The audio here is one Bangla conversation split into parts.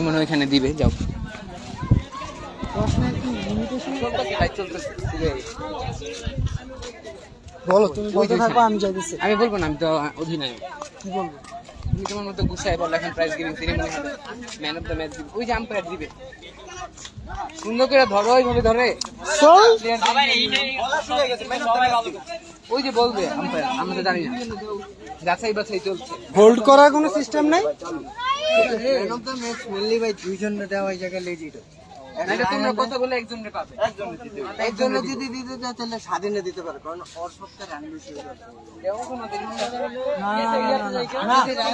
মনে এখানে দিবে যাও। বলো তুমি বলতে ওই যে- থাকো আমি আমি বলব না আমি তো অধিনায়ক। কি বলব? তুমি তোমার মতো গুছাই বল এখন প্রাইজ গিভিং সেরিমনি হবে। ম্যান অফ দ্য ম্যাচ দিবে। ওই যে আম্পায়ার দিবে। সুন্দর করে ধরো ওইভাবে ধরে। ওই যে বলবে আম্পায়ার আমরা তো জানি না। যাচাই বাছাই চলছে। হোল্ড করার কোনো সিস্টেম নাই? Man of the match mainly ভাই দুইজনে দেওয়া এই জায়গায় লেজিট তোমরা কথা বলে একজনকে পাবে একজন যদি দিতে তাহলে স্বাধীনে দিতে পারে কারণ ওর সপ্তাহে রান বেশি যাবে।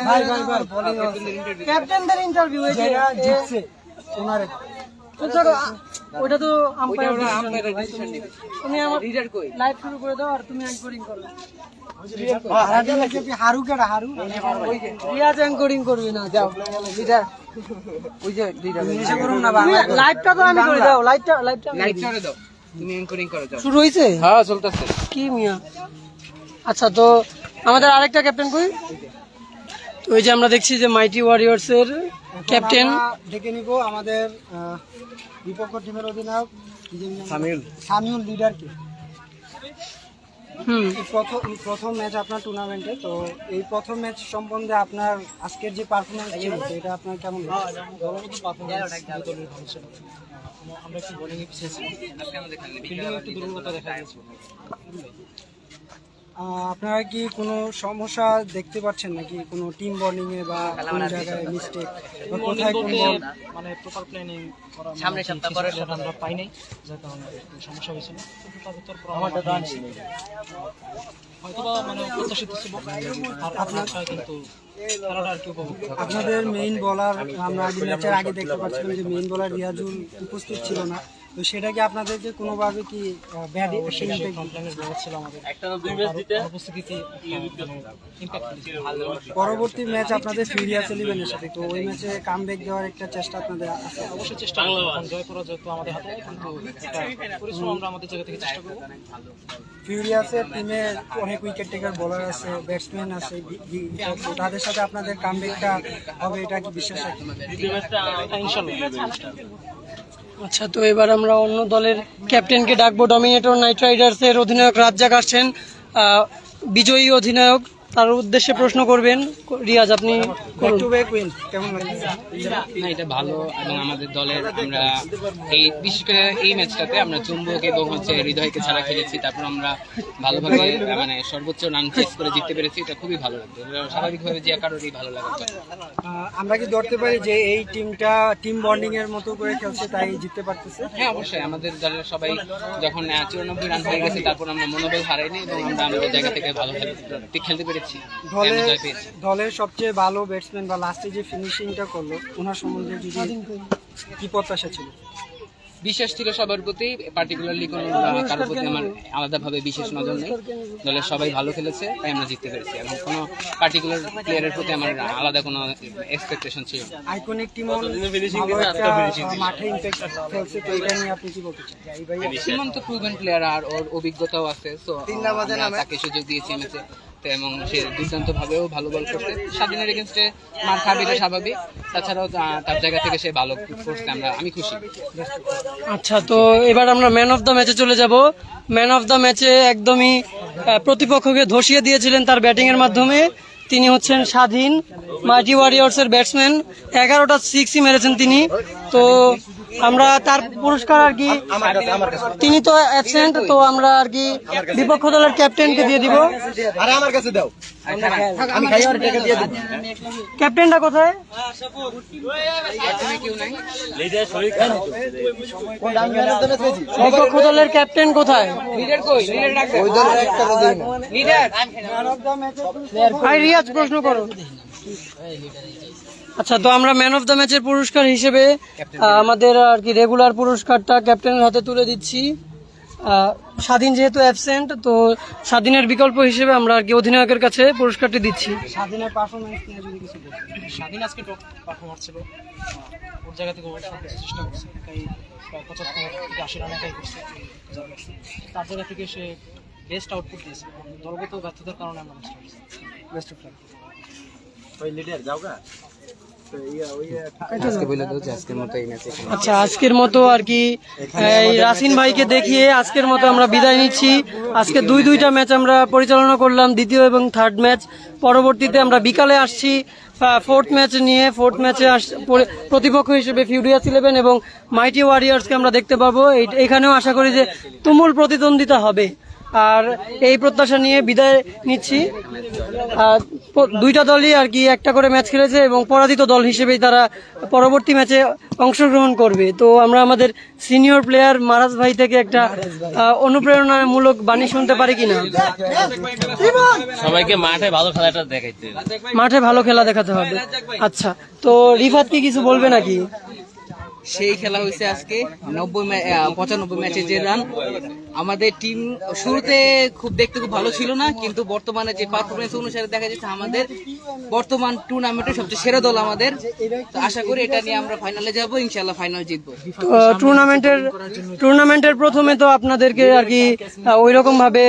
ভাই ভাই ভাই ক্যাপ্টেনদের ইন্টারভিউ এই জিতছে ওনারে ওটা তো তুমি আমার লাইভ শুরু করে দাও আর তুমি করো। হারু কেডা হারু? রিয়াজ অ্যাঙ্করিং করবে না যাও। লিডার ওই যে লিডার করুন না লাইভটা তো আমি করে দাও লাইভটা লাইভটা লাইট চড়ে দাও। তুমি এনকোরিং করো যাও। শুরু হয়েছে হ্যাঁ চলতেছে। কি মিয়া? আচ্ছা তো আমাদের আরেকটা ক্যাপ্টেন কই? তো ওই যে আমরা দেখছি যে মাইটি ওয়ারিয়র্স এর ক্যাপ্টেন। ডেকে নিব আমাদের বিপক্ষ টিমের অধিনায়ক সামিল সামিউল লিডারকে। প্রথম এই প্রথম ম্যাচ আপনার টুর্নামেন্টে তো এই প্রথম ম্যাচ সম্বন্ধে আপনার আজকের যে পারফরমেন্স ছিল এটা আপনার কেমন আমরা একটু বোলিং একটু দুর্বলতা দেখা গেছে আপনারা কি কোনো সমস্যা দেখতে পাচ্ছেন নাকি? কোনো টিম বর্নিং এ বা কোনো জায়গায় মিস্টেক বা কোথায় কোন বল মানে প্রপার প্ল্যানিং করা সামনে সপ্তাহ পরে আমরা পাই নাই যার কারণে সমস্যা হয়েছিল। কিন্তু তোর আমারটা দান হয়তো বা মানে প্রত্যাশিত ছিল। আর আপনার কিন্তু খেলাটা আর কি উপভোগ করা। আপনাদের মেইন বলার আমরা আগে ম্যাচের আগে দেখতে পাচ্ছিলাম যে মেইন বলার রিয়াজুল উপস্থিত ছিল না। তো সেটা কি আপনাদেরকে কোনোভাবে কি ম্যাচ দিতে উপস্থিতি পরবর্তী ম্যাচ আপনাদের ফিরিয়াস ইলেভেনের সাথে। তো ওই ম্যাচে কামব্যাক দেওয়ার একটা চেষ্টা আপনাদের আছে? অবশ্যই চেষ্টা জয় পরাজয় তো আমাদের হাতে কিন্তু এটা পরিশ্রম আমরা আমাদের জায়গা থেকে চেষ্টা করব। ফিউরিয়াসের টিমে অনেক উইকেট টেকার বোলার আছে ব্যাটসম্যান আছে তাদের সাথে আপনাদের কামব্যাকটা হবে এটা কি বিশ্বাস আচ্ছা তো এবার আমরা অন্য দলের ক্যাপ্টেনকে ডাকবো। ডমিনেটর নাইট রাইডার্সের অধিনায়ক রাজ্জাক আসছেন। বিজয়ী অধিনায়ক তার উদ্দেশ্যে প্রশ্ন করবেন। রিয়াজ আপনি না এটা ভালো এবং আমাদের দলের আমরা এই বিশেষ করে এই ম্যাচটাতে আমরা চুম্বক এবং হচ্ছে হৃদয়কে ছাড়া খেলেছি তারপর আমরা ভালোভাবে মানে সর্বোচ্চ রান চেস করে জিততে পেরেছি এটা খুবই ভালো লাগছে স্বাভাবিকভাবে যে কারোরই ভালো লাগার আমরা কি ধরতে পারি যে এই টিমটা টিম বন্ডিং এর মতো করে খেলছে তাই জিততে পারতেছে? হ্যাঁ অবশ্যই আমাদের দলের সবাই যখন চুরানব্বই রান হয়ে গেছে তারপর আমরা মনোবল হারাইনি এবং আমরা আমাদের জায়গা থেকে ভালো খেলতে খেলতে পেরেছি। পেয়েছি। দলের সবচেয়ে ভালো ব্যাটসম্যান বা লাস্টে যে ফিনিশিংটা করল ওনার সম্বন্ধে যদি কি প্রত্যাশা ছিল? বিশ্বাস ছিল সবার প্রতি পার্টিকুলারলি কোনো কারোর প্রতি আমার আলাদাভাবে বিশেষ নজর নেই। দলের সবাই ভালো খেলেছে তাই আমরা জিততে পেরেছি। এবং কোনো পার্টিকুলার প্লেয়ারের প্রতি আমার আলাদা কোনো এক্সপেকটেশন ছিল আইকনিক টিম ভালো একটা আহ, মাঠে ইম্প্যাক্ট ফেলছে তো এটা নিয়ে আপনি কি বলতে চান? এই সীমান্ত প্রুভেন প্লেয়ার আর ওর অভিজ্ঞতাও আছে সো আমরা তাকে সুযোগ দিয়েছি ম্যাচে। তো এবং সে দুর্দান্ত ভাবেও ভালো বল করছে। স্বাধীনের এগেনস্টে মার খাবে স্বাভাবিক। তাছাড়াও তার জায়গা থেকে সে ভালো করছে, আমরা, আমি খুশি। আচ্ছা তো এবার আমরা ম্যান অফ দ্য ম্যাচে চলে যাব। ম্যান অফ দ্য ম্যাচে একদমই প্রতিপক্ষকে ধসিয়ে দিয়েছিলেন তার ব্যাটিং এর মাধ্যমে। তিনি হচ্ছেন স্বাধীন মাইটি ওয়ারিয়র্স এর ব্যাটসম্যান এগারোটা সিক্সই মেরেছেন তিনি। তো আমরা তার পুরস্কার আর কি তিনি তো অ্যাবসেন্ট তো আমরা আর কি বিপক্ষ দলের ক্যাপ্টেনকে দিয়ে দিব। আরে আমার কাছে দাও। আমি খাই আর টাকা দিয়ে দেব। ক্যাপ্টেনটা কোথায়? বিপক্ষ দলের ক্যাপ্টেন কোথায়? লিডার কই? লিডার রাখবে ওই দলের একটা লিডার ভাই রিয়াজ প্রশ্ন করো। আচ্ছা তো আমরা ম্যান অফ দ্য ম্যাচের পুরস্কার হিসেবে আমাদের আর কি রেগুলার পুরস্কারটা ক্যাপ্টেনের হাতে তুলে দিচ্ছি। স্বাধীন যেহেতু অ্যাবসেন্ট তো স্বাধীনের বিকল্প হিসেবে আমরা আর কি অধিনায়কের কাছে পুরস্কারটি দিচ্ছি। স্বাধীনের পারফরমেন্স নিয়ে যদি কিছু বলতেন স্বাধীন আজকে টপ পারফর্মার ছিল। ওর জায়গা থেকে ওর সব চেষ্টা করছে। তাই প্রায় পঁচাত্তর থেকে আশি রান একাই করছে। তার জায়গা থেকে সে বেস্ট আউটপুট দিয়েছে। দলগত ব্যর্থতার কারণে আমরা বেস্ট অফ লাক ওই লিডার যাও আচ্ছা আজকের মতো আর কি এই রাসিন ভাইকে দেখিয়ে আজকের মতো আমরা বিদায় নিচ্ছি। আজকে দুই দুইটা ম্যাচ আমরা পরিচালনা করলাম দ্বিতীয় এবং থার্ড ম্যাচ। পরবর্তীতে আমরা বিকালে আসছি ফোর্থ ম্যাচ নিয়ে ফোর্থ ম্যাচে আস প্রতিপক্ষ হিসেবে ফিউরিয়াস ইলেভেন এবং মাইটি ওয়ারিয়ার্সকে আমরা দেখতে পাবো। এখানেও আশা করি যে তুমুল প্রতিদ্বন্দ্বিতা হবে। আর এই প্রত্যাশা নিয়ে বিদায় নিচ্ছি। আর দুইটা দলই আর কি একটা করে ম্যাচ খেলেছে এবং পরাজিত দল হিসেবেই তারা পরবর্তী ম্যাচে অংশগ্রহণ করবে। তো আমরা আমাদের সিনিয়র প্লেয়ার মারাজ ভাই থেকে একটা অনুপ্রেরণামূলক বাণী শুনতে পারি কিনা? সবাইকে মাঠে ভালো খেলাটা দেখাইতে। মাঠে ভালো খেলা দেখাতে হবে। আচ্ছা তো রিফাত কি কিছু বলবে নাকি? সেই খেলা হয়েছে আজকে। নব্বই পঁচানব্বই ম্যাচে যে রান আমাদের টিম শুরুতে খুব দেখতে খুব ভালো ছিল না, কিন্তু বর্তমানে যে পারফরমেন্স অনুসারে দেখা যাচ্ছে আমাদের বর্তমান টুর্নামেন্টের সবচেয়ে সেরা দল আমাদের। তো আশা করি এটা নিয়ে আমরা ফাইনালে যাব ইনশাল্লাহ ফাইনাল জিতবো। টুর্নামেন্টের টুর্নামেন্টের প্রথমে তো আপনাদেরকে আর কি ওই রকম ভাবে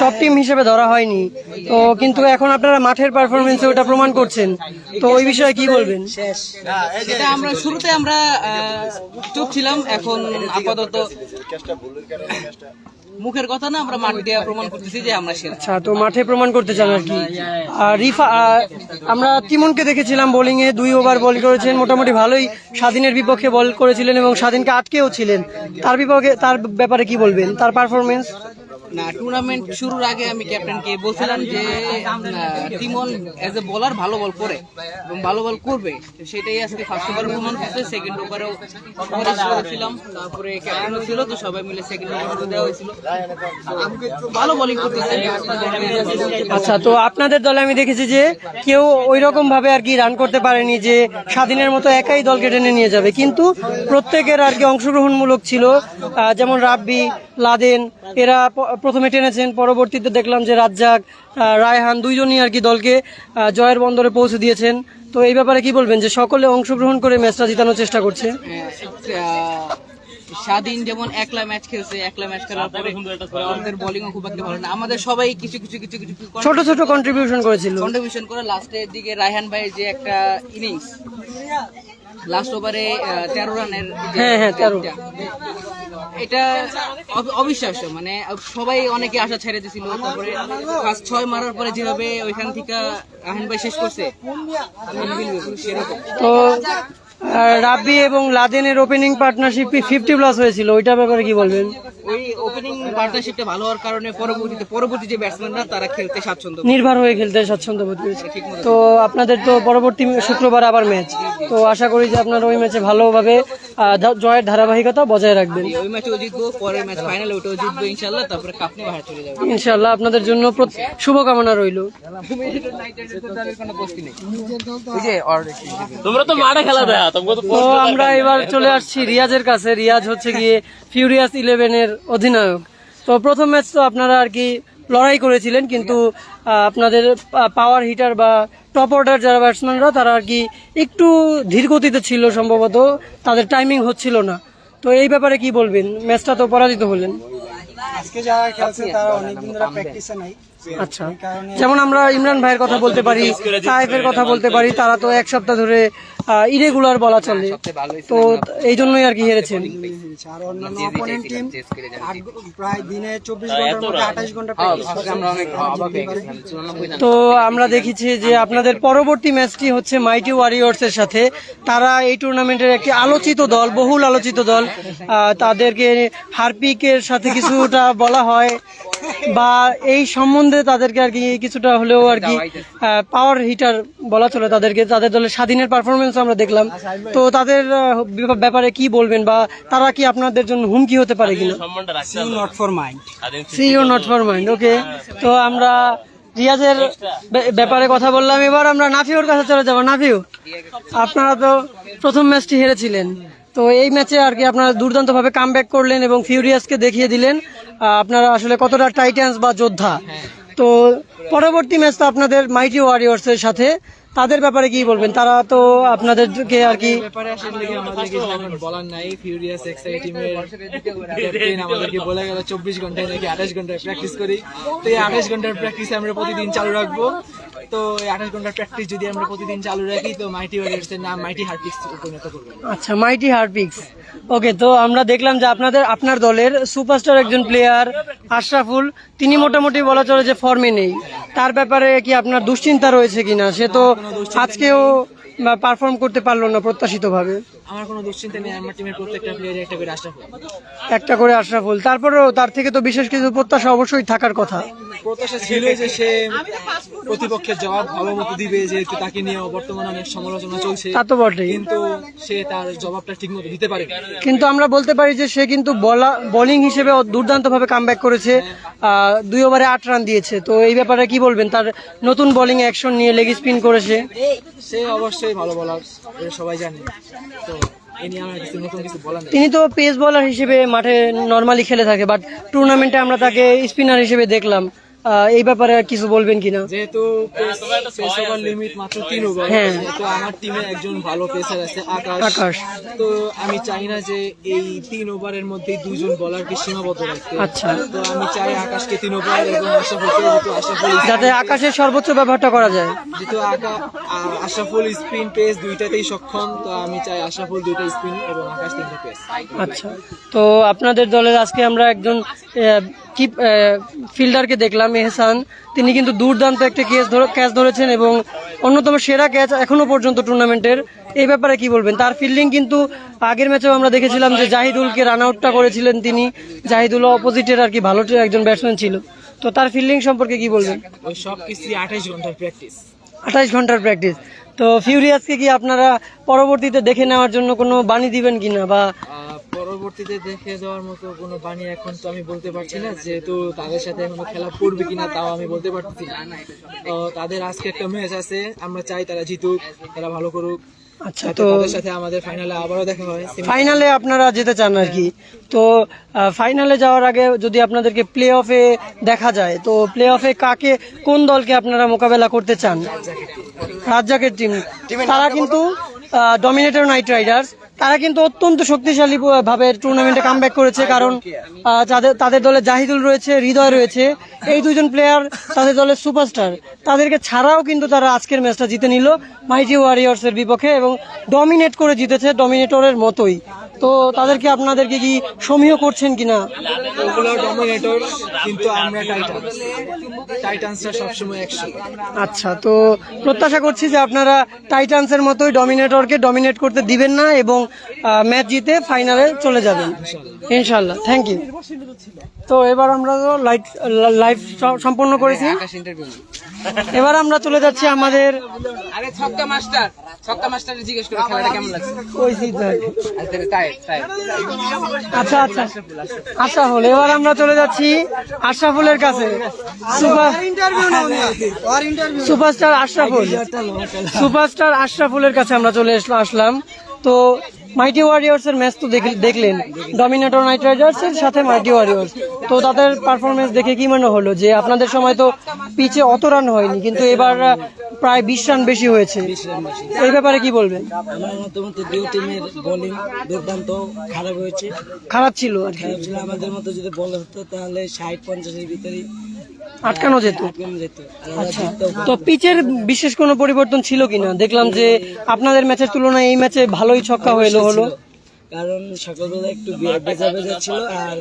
টপ টিম হিসেবে ধরা হয়নি। তো কিন্তু এখন আপনারা মাঠের পারফরমেন্সে ওটা প্রমাণ করছেন। তো ওই বিষয়ে কি বলবেন? এটা আমরা শুরুতে আমরা চুপ ছিলাম এখন আপাতত মুখের কথা না আমরা মাঠ দিয়ে প্রমাণ করতেছি যে আমরা সেরা। আচ্ছা তো মাঠে প্রমাণ করতে চান আর কি। আর রিফা আমরা তিমনকে দেখেছিলাম বোলিং এ, দুই ওভার বল করেছেন, মোটামুটি ভালোই স্বাধীনের বিপক্ষে বল করেছিলেন এবং স্বাধীনকে আটকেও ছিলেন। তার বিপক্ষে, তার ব্যাপারে কি বলবেন? তার পারফরমেন্স না টুর্নামেন্ট শুরুর আগে আমি ক্যাপ্টেনকে বলছিলাম যে তিমন এজ এ বোলার ভালো বল করে এবং ভালো বল করবে। সেটাই আজকে ফার্স্ট ওভারে প্রমাণ করছে সেকেন্ড ওভারেও ছিলাম তারপরে ক্যাপ্টেনও ছিল, তো সবাই মিলে সেকেন্ড ওভার দেওয়া হয়েছিল। ভালো বোলিং করতেছে। আচ্ছা তো আপনাদের দলে আমি দেখেছি যে কেউ ওই রকম ভাবে আর কি রান করতে পারেনি যে স্বাধীনের মতো একাই দলকে টেনে নিয়ে যাবে। কিন্তু প্রত্যেকের আর কি অংশগ্রহণমূলক ছিল যেমন রাব্বি, লাদেন, এরা প্রথমে টেনেছেন পরবর্তীতে দেখলাম যে রাজ্জাক রায়হান দুইজনই আর কি দলকে জয়ের বন্দরে পৌঁছে দিয়েছেন। তো এই ব্যাপারে কি বলবেন যে সকলে অংশগ্রহণ করে ম্যাচটা জিতানোর চেষ্টা করছে? স্বাধীন যেমন একলা ম্যাচ খেলছে একলা ম্যাচ খেলার পরে আমাদের বোলিংও খুব একটা ভালো না। আমাদের সবাই কিছু কিছু কিছু কিছু ছোট ছোট কন্ট্রিবিউশন করেছিল। কন্ট্রিবিউশন করে লাস্টের দিকে রায়হান ভাই যে একটা ইনিংস লাস্ট ওভারে তেরো রানের হ্যাঁ, হ্যাঁ, 13 এটা, অবিশ্বাস্য মানে সবাই অনেকে আশা ছেড়ে দিছিল তারপরে ফার্স্ট ছয় মারার পরে যেভাবে ওইখান থেকে রায়হান ভাই শেষ করছে তো রাব্বি এবং লাদেনের ওপেনিং পার্টনারশিপ ফিফটি প্লাস হয়েছিল ওইটার ব্যাপারে কি বলবেন? ওই ওপেনিং পার্টনারশিপটা ভালো হওয়ার কারণে পরবর্তীতে পরবর্তী যে ব্যাটসম্যানরা তারা খেলতে স্বাচ্ছন্দ্য নির্ভর হয়ে খেলতে স্বাচ্ছন্দ্য বোধ করেছে। তো আপনাদের তো পরবর্তী শুক্রবার আবার ম্যাচ তো আশা করি যে আপনারা ওই ম্যাচে ভালোভাবে আহ, জয়ের ধারাবাহিকতা বজায় রাখবেন। ওই ম্যাচেও জিতবো পরের ম্যাচ ফাইনালে ওটাও জিতবো ইনশাল্লাহ তারপরে কাপ নিয়ে বাইরে চলে যাব। ইনশাল্লাহ আপনাদের জন্য শুভকামনা রইল। তোমরা তো মাঠে খেলা দেখা তো আমরা এবার চলে আসছি রিয়াজের কাছে। রিয়াজ হচ্ছে গিয়ে ফিউরিয়াস ইলেভেনের অধিনায়ক। তো প্রথম ম্যাচ তো আপনারা আর কি লড়াই করেছিলেন কিন্তু আপনাদের পাওয়ার হিটার বা টপ অর্ডার যারা ব্যাটসম্যানরা তারা আর কি একটু ধীর গতিতে ছিল সম্ভবত তাদের টাইমিং হচ্ছিল না। তো এই ব্যাপারে কি বলবেন? ম্যাচটা তো পরাজিত হলেন। আজকে যারা খেলছে তারা অনেকদিন ধরে প্র্যাকটিসে নাই। আচ্ছা। যেমন আমরা ইমরান ভাইয়ের কথা বলতে পারি সাহেবের কথা বলতে পারি তারা তো এক সপ্তাহ ধরে ইরেগুলার বলা চলে। তো এই জন্যই আর কি হেরেছেন। আর অন্যান্য অপোনেন্ট টিম প্রায় দিনে চব্বিশ ঘণ্টার মধ্যে আঠাশ ঘণ্টা প্র্যাকটিস করে আমরা অনেক অবাক গেছিলাম চুরানব্বই রান। তো আমরা দেখেছি যে আপনাদের পরবর্তী ম্যাচটি হচ্ছে মাইটি ওয়ারিয়র্স এর সাথে। তারা এই টুর্নামেন্টের একটি আলোচিত দল বহুল আলোচিত দল। আহ, তাদেরকে হারপিকের সাথে কিছুটা বলা হয় বা এই সম্বন্ধে তাদেরকে আর কি কিছুটা হলেও আর কি পাওয়ার হিটার বলা চলে তাদেরকে। তাদের দলের স্বাধীনের পারফরমেন্স আমরা দেখলাম। তো তাদের ব্যাপারে কি বলবেন বা তারা কি আপনাদের জন্য হুমকি হতে পারে কিনা? সম্মানটা not for mind see you not for mind okay তো আমরা রিয়াজের ব্যাপারে কথা বললাম। এবার আমরা নাফিউর কাছে চলে যাব। নাফিউ আপনারা তো প্রথম ম্যাচটি হেরেছিলেন। তো এই ম্যাচে আর কি আপনারা দুর্দান্ত ভাবে কাম করলেন এবং ফিউরিয়াসকে দেখিয়ে দিলেন। আপনারা আসলে কতটা টাইটান্স বা যোদ্ধা। তো পরবর্তী ম্যাচ তো আপনাদের মাইটি ওয়ারিয়র্স এর সাথে। তাদের ব্যাপারে কি বলবেন? তারা তো আপনাদেরকে আর কি ব্যাপারে এখন বলার নাই। ফিউরিয়াস এক্সাই ক্যাপ্টেন আমাদেরকে বলে গেল, চব্বিশ ঘন্টায় নাকি আঠাশ ঘন্টায় প্র্যাকটিস করি। তো এই আঠাশ ঘণ্টার প্র্যাকটিস আমরা প্রতিদিন চালু রাখব। তো আঠাশ ঘণ্টার প্র্যাকটিস যদি আমরা প্রতিদিন চালু রাখি তো মাইটি ওয়ারিয়ার্স এর নাম মাইটি হার্পিক্স পরিণত করব। আচ্ছা মাইটি হারপিক্স ওকে তো আমরা দেখলাম যে আপনাদের আপনার দলের সুপারস্টার একজন প্লেয়ার আশরাফুল তিনি মোটামুটি বলা চলে যে ফর্মে নেই। তার ব্যাপারে কি আপনার দুশ্চিন্তা রয়েছে কিনা? সে তো আজকেও পারফর্ম করতে পারল না প্রত্যাশিতভাবে। আমার কোনো দুশ্চিন্তা নেই আমার টিমের প্রত্যেকটা প্লেয়ারে একটা করে আশা একটা করে আশরাফুল। তারপরেও তার থেকে তো বিশেষ কিছু প্রত্যাশা অবশ্যই থাকার কথা। প্রত্যাশা ছিল যে সে প্রতিপক্ষের জবাব ভালো মতো দিবে যেহেতু তাকে নিয়ে বর্তমানে অনেক সমালোচনা চলছে। তা তো বটেই। কিন্তু সে তার জবাবটা ঠিক মতো দিতে পারে কিন্তু আমরা বলতে পারি যে সে কিন্তু বলা বোলিং হিসেবে দুর্দান্ত ভাবে কামব্যাক করেছে। দুই ওভারে আট রান দিয়েছে। তো এই ব্যাপারে কি বলবেন? তার নতুন বোলিং অ্যাকশন নিয়ে লেগ স্পিন করেছে। সে অবশ্যই ভালো বলার সবাই জানে। তো তিনি তো পেস বলার হিসেবে মাঠে নর্মালি খেলে থাকে বাট টুর্নামেন্টে আমরা তাকে স্পিনার হিসেবে দেখলাম। এই ব্যাপারে কিছু বলবেন কিনা যেহেতু পেস ওভার লিমিট মাত্র তিন ওভার হ্যাঁ। তো আমার টিমে একজন ভালো পেসার আছে আকাশ আকাশ। তো আমি চাই না যে এই তিন ওভারের মধ্যে দুজন বলারকে সীমাবদ্ধ রাখতে আচ্ছা। তো আমি চাই আকাশকে তিন ওভার এবং আশাফুলকে যেহেতু আশাফুল যাতে আকাশের সর্বোচ্চ ব্যবহারটা করা যায় যেহেতু আকা আ- আশাফুল স্পিন পেস দুইটাতেই সক্ষম তো আমি চাই আশাফুল দুইটা স্পিন এবং আকাশ তিনটা পেস আচ্ছা তো আপনাদের দলের আজকে আমরা একজন কি ফিল্ডারকে দেখলাম এহসান তিনি কিন্তু দুর্দান্ত একটা ক্যাচ ধরে ক্যাচ ধরেছেন এবং অন্যতম সেরা ক্যাচ এখনও পর্যন্ত টুর্নামেন্টের এই ব্যাপারে কি বলবেন? তার ফিল্ডিং কিন্তু আগের ম্যাচেও আমরা দেখেছিলাম যে জাহিদুলকে রান আউটটা করেছিলেন তিনি। জাহিদুল অপোজিটের আর কি ভালো একজন ব্যাটসম্যান ছিল। তো তার ফিল্ডিং সম্পর্কে কি বলবেন? সব আঠাইশ ঘণ্টার প্র্যাকটিস আঠাইশ ঘণ্টার প্র্যাকটিস তো ফিউরিয়াসকে কি আপনারা পরবর্তীতে দেখে নেওয়ার জন্য কোনো বাণী দিবেন কিনা? বা পরবর্তীতে দেখে দেওয়ার মতো কোনো বাণী এখন তো আমি বলতে পারছি না যেহেতু তাদের সাথে এখনও খেলা পড়বে কিনা তাও আমি বলতে পারছি না। তো তাদের আজকে একটা ম্যাচ আছে আমরা চাই তারা জিতুক তারা ভালো করুক। আচ্ছা তো সাথে আমাদের ফাইনালে আবারও দেখা হয় ফাইনালে আপনারা যেতে চান আর কি। তো ফাইনালে যাওয়ার আগে যদি আপনাদেরকে প্লে অফে দেখা যায় তো প্লে অফে কাকে কোন দলকে আপনারা মোকাবেলা করতে চান? রাজ্জাকের টিম তারা কিন্তু ডমিনেটর নাইট রাইডার্স তারা কিন্তু অত্যন্ত শক্তিশালী ভাবে টুর্নামেন্টে কাম করেছে কারণ তাদের দলে জাহিদুল রয়েছে, হৃদয় রয়েছে। এই দুজন প্লেয়ার তাদের দলের সুপারস্টার তাদেরকে ছাড়াও কিন্তু তারা আজকের ম্যাচটা জিতে নিল মাইটি ওয়ারিয়ার্সের বিপক্ষে এবং ডমিনেট করে জিতেছে ডমিনেটরের মতোই। তো তাদেরকে আপনাদেরকে কি সমীহ করছেন কিনা? ওগুলো ডমিনেটর কিন্তু আমরা টাইটান্স টাইটান্সরা সবসময় একশো আচ্ছা তো প্রত্যাশা করছি যে আপনারা টাইটান্সের মতোই ডমিনেটরকে ডমিনেট করতে দিবেন না এবং ম্যাচ জিতে ফাইনালে চলে যাবেন। ইনশাল্লাহ। থ্যাংক ইউ তো এবার আমরা তো লাইট লাইভ সম্পন্ন করেছি। এবার আমরা চলে যাচ্ছি আমাদের আরে ছক্কা মাস্টার ছক্কা মাস্টার জিজ্ঞেস করে খেলাটা কেমন লাগছে? ওই সিদ্ধার্থ। আচ্ছা আচ্ছা। আশরাফুল এবার আমরা চলে যাচ্ছি আশরাফুলের কাছে। সুপার সুপারস্টার আশরাফুল সুপারস্টার আশরাফুলের কাছে আমরা চলে আসলো- আসলাম। তো মাইটি ওয়ারিয়ার্স এর ম্যাচ তো দেখলেন। ডমিনেটর নাইট রাইডার্স এর সাথে মাইটি ওয়ারিয়ার্স। তো তাদের পারফরমেন্স দেখে কি মনে হলো যে আপনাদের সময় তো পিচে অত রান হয়নি কিন্তু এবার প্রায় বিশ রান বেশি হয়েছে। এই ব্যাপারে কি বলবেন? আমার মতামত দুই টিমের বোলিং দুর্দান্ত খারাপ হয়েছে। খারাপ ছিল খারাপ ছিল। আমাদের মতো যদি বল হতো তাহলে ষাট পঞ্চাশের ভিতরে আটকানো যেত। আচ্ছা। তো পিচের বিশেষ কোনো পরিবর্তন ছিল কিনা? দেখলাম যে আপনাদের ম্যাচের তুলনায় এই ম্যাচে ভালোই ছক্কা হলো। হলো। কারণ সকালবেলা একটু বে- ভেজা ভেজা ছিল আর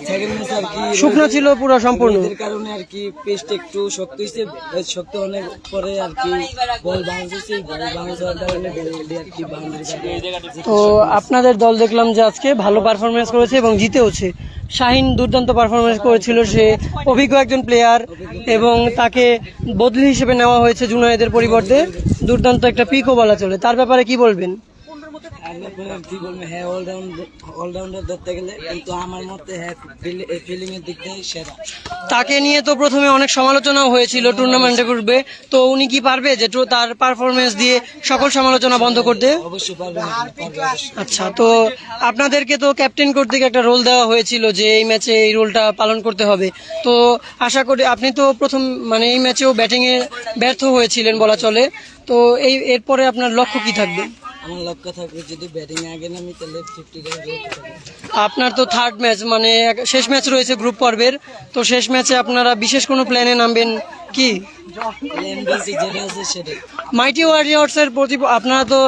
সেকেন্ড ম্যাচ আর কি শুকনো ছিল পুরো সম্পূর্ণ। এদের কারণে আর কি পেস্ট একটু শক্ত হয়েছে শক্ত অনেক পরে আর কি বল বাউন্স বল বাউন্স হওয়ার কারণে আর কি তো আপনাদের দল দেখলাম যে আজকে ভালো পারফরমেন্স করেছে এবং জিতেওছে। শাহিন দুর্দান্ত পারফরমেন্স করেছিল সে অভিজ্ঞ একজন প্লেয়ার এবং তাকে বদলি হিসেবে নেওয়া হয়েছে জুনায়েদের পরিবর্তে। দুর্দান্ত একটা পিকও বলা চলে। তার ব্যাপারে কি বলবেন? আমি কি বলব? হ্যাঁ অলরাউন্ড অলরাউন্ডার ধরতে গেলে কিন্তু আমার মতে হ্যাঁ ফিলিং এর দিক থেকে সেরা। তাকে নিয়ে তো প্রথমে অনেক সমালোচনাও হয়েছিল টুর্নামেন্টে পূর্বে তো উনি কি পারবে যে তার পারফরমেন্স দিয়ে সকল সমালোচনা বন্ধ করতে? অবশ্যই পারবে। আচ্ছা তো আপনাদেরকে তো ক্যাপ্টেন কর্তৃক একটা রোল দেওয়া হয়েছিল যে এই ম্যাচে এই রোলটা পালন করতে হবে। তো আশা করি আপনি তো প্রথম মানে এই ম্যাচেও ব্যাটিংয়ে ব্যর্থ হয়েছিলেন বলা চলে। তো এই এরপরে আপনার লক্ষ্য কি থাকবে? আমার লক্ষ্য থাকবে যদি ব্যাটিং আগে নামি তাহলে ফিফটি আপনার তো থার্ড ম্যাচ মানে শেষ ম্যাচ রয়েছে গ্রুপ পর্বের। তো শেষ ম্যাচে আপনারা বিশেষ কোনো প্ল্যানে নামবেন কি? মাইটি ওয়ারিয়র্স এর প্রতি আপনারা তো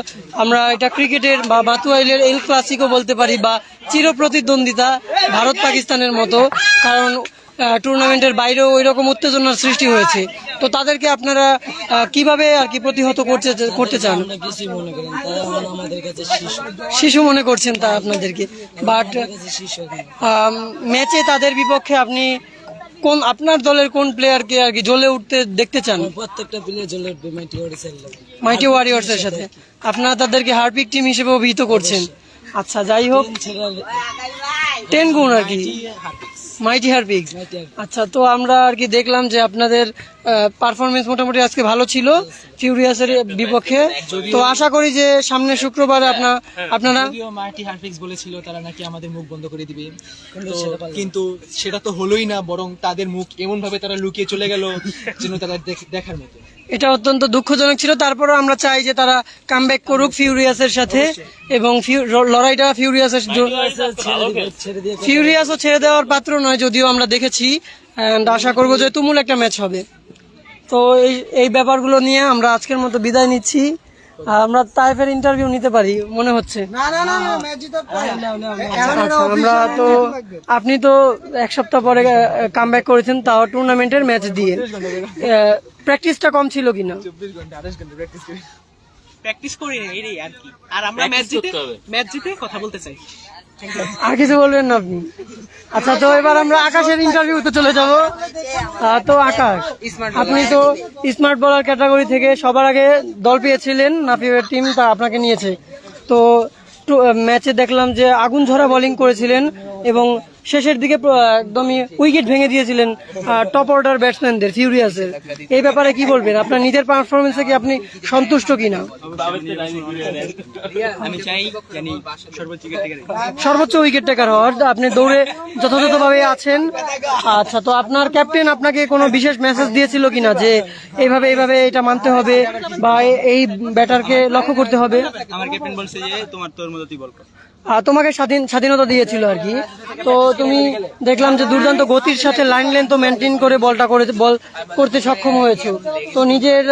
আমরা এটা ক্রিকেটের বা বাতুয়াইলের এল ক্লাসিকও বলতে পারি বা চির প্রতিদ্বন্দ্বিতা ভারত পাকিস্তানের মতো। কারণ টুর্নামেন্টের বাইরেও ওই রকম উত্তেজনার সৃষ্টি হয়েছে। তো তাদেরকে আপনারা কীভাবে আর কি প্রতিহত করতে করতে চান? শিশু মনে করছেন তা আপনাদেরকে। বাট ম্যাচে তাদের বিপক্ষে আপনি কোন আপনার দলের কোন প্লেয়ারকে আর কি জ্বলে উঠতে দেখতে চান? প্রত্যেকটা প্লেয়ার জ্বলে উঠবে মাইটি লোক মাইটি ওয়ারিয়র্স এর সাথে। আপনারা তাদেরকে হারপিক টিম হিসেবে অভিহিত করছেন। আচ্ছা যাই হোক। টেন গুণ আর কি। মাইটি হারপিক মাইটি আচ্ছা তো আমরা আর কি দেখলাম যে আপনাদের পারফরমেন্স মোটামুটি আজকে ভালো ছিল ফিউরিয়াসের বিপক্ষে। তো আশা করি যে সামনে শুক্রবার আপনার আপনারা যদিও মার্টি হারফিক্স বলেছিল তারা নাকি আমাদের মুখ বন্ধ করে দিবে। কিন্তু সেটা তো হলোই না বরং তাদের মুখ এমন ভাবে তারা লুকিয়ে চলে গেল যেন তারা দেখার মতো। এটা অত্যন্ত দুঃখজনক ছিল। তারপরও আমরা চাই যে তারা কাম ব্যাক করুক ফিউরিয়াসের সাথে এবং লড়াইটা ফিউরিয়াসের ফিউরিয়াসও ছেড়ে দেওয়ার পাত্র নয় যদিও আমরা দেখেছি। অ্যান্ড আশা করব যে তুমুল একটা ম্যাচ হবে। তো এই এই ব্যাপারগুলো নিয়ে আমরা আজকের মতো বিদায় নিচ্ছি। আমরা তাইফের ইন্টারভিউ নিতে পারি মনে হচ্ছে। না না না না ম্যাচ জিতার পরে। আচ্ছা আমরা তো আপনি তো এক সপ্তাহ পরে কাম ব্যাক করেছেন তাও টুর্নামেন্টের ম্যাচ দিয়ে। প্র্যাকটিসটা কম ছিল কিনা? চব্বিশ ঘণ্টা প্র্যাকটিস করি। প্র্যাকটিস করি না এটাই আর কি। আর আমরা ম্যাচ জিতে ম্যাচ জিতে কথা বলতে চাই। আর কিছু বলবেন না আপনি? আচ্ছা তো এবার আমরা আকাশের ইন্টারভিউতে চলে যাব। তো আকাশ, আপনি তো স্মার্ট বলার ক্যাটাগরি থেকে সবার আগে দল পেয়েছিলেন নাফিবের টিম তা আপনাকে নিয়েছে। তো ম্যাচে দেখলাম যে আগুন ঝরা বোলিং করেছিলেন এবং শেষের দিকে একদমই উইকেট ভেঙে দিয়েছিলেন টপ অর্ডার ব্যাটসম্যানদের ফিউরিয়াসের এই ব্যাপারে কি বলবেন? আপনার নিজের পারফরমেন্সে কি আপনি সন্তুষ্ট কিনা? সর্বোচ্চ উইকেট টেকার হওয়ার আপনি দৌড়ে যথাযথভাবে আছেন। আচ্ছা তো আপনার ক্যাপ্টেন আপনাকে কোনো বিশেষ মেসেজ দিয়েছিল কিনা যে এইভাবে এইভাবে এটা মানতে হবে বা এই ব্যাটারকে লক্ষ্য করতে হবে? আমার ক্যাপ্টেন বলছে যে তোমার তোর মতো তুই বল তোমাকে স্বাধীন স্বাধীনতা দিয়েছিল আর কি। তো তুমি দেখলাম যে দুর্দান্ত গতির সাথে লাইন লেন্থ মেনটেন করে বলটা করে বল করতে সক্ষম হয়েছে। তো নিজের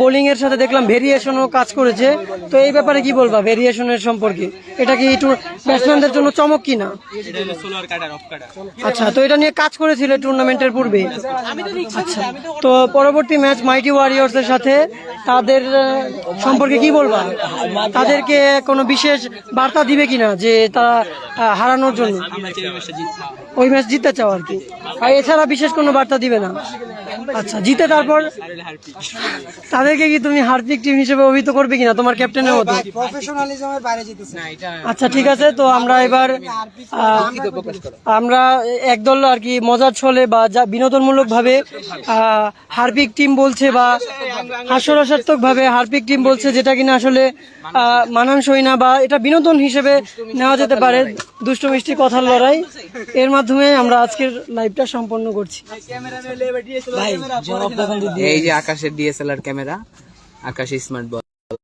বোলিং এর সাথে দেখলাম ভেরিয়েশনও কাজ করেছে। তো এই ব্যাপারে কি বলবা ভেরিয়েশনের সম্পর্কে? এটা কি একটু ব্যাটসম্যানদের জন্য চমক অফ কাটার আচ্ছা তো এটা নিয়ে কাজ করেছিলে টুর্নামেন্টের পূর্বে? আচ্ছা তো পরবর্তী ম্যাচ মাইটি ওয়ারিয়র্স এর সাথে তাদের সম্পর্কে কি বলবা? তাদেরকে কোনো বিশেষ বার্তা দিবে কিনা যে তারা হারানোর জন্য? ওই ম্যাচ জিততে চাও আর কি। আর এছাড়া বিশেষ কোনো বার্তা দিবে না? আচ্ছা জিতে তারপর তাদেরকে কি তুমি হার্দিক টিম হিসেবে অভিহিত করবে কিনা? তোমার ক্যাপ্টেনের মতো। বাইরে আচ্ছা ঠিক আছে, তো আমরা এবার আমরা একদল আর কি মজার ছলে বা বিনোদনমূলক ভাবে হার্পিক টিম বলছে বা হাস্যরসাত্মক ভাবে হার্পিক টিম বলছে যেটা কিনা আসলে মানানসই না বা এটা বিনোদন হিসেবে নেওয়া যেতে পারে দুষ্ট মিষ্টি কথার লড়াই। এর মাধ্যমে আমরা আজকের লাইভটা সম্পন্ন করছি। এই যে আকাশের ডিএসএলআর ক্যামেরা আকাশ স্মার্ট বল